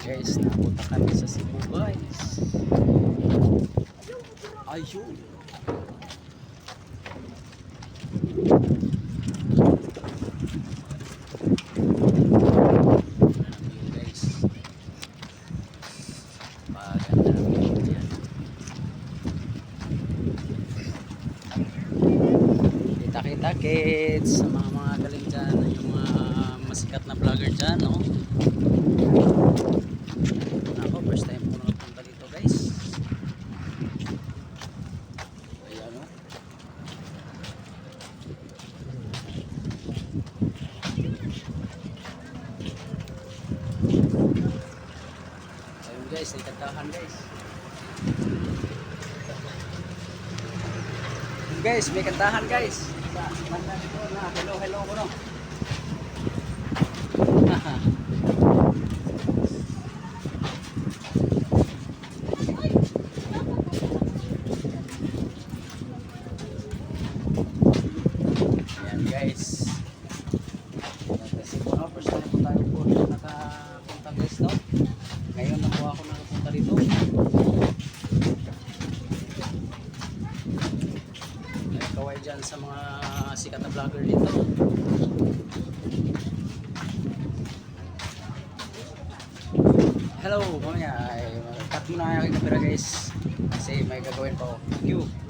Guys, napunta kami sa Cebu guys. Ayun. Maganda ang view yan. Kita-kita kids sa mga mga galing dyan, yung mga masikat na vlogger dyan, no? Ako, first time ko nakapunta dito guys. Ayan o. Ayun guys, may kantahan guys. Guys, may kantahan guys. Na hello hello ko no. Ayan guys. Kasi po no, first time po tayo po nakapunta guys no. Ngayon na po ako nakapunta dito. Ay, kaway dyan sa mga sikat na vlogger dito. Hello, mamaya ay cut muna aking camera guys kasi may gagawin pa ako. Thank you.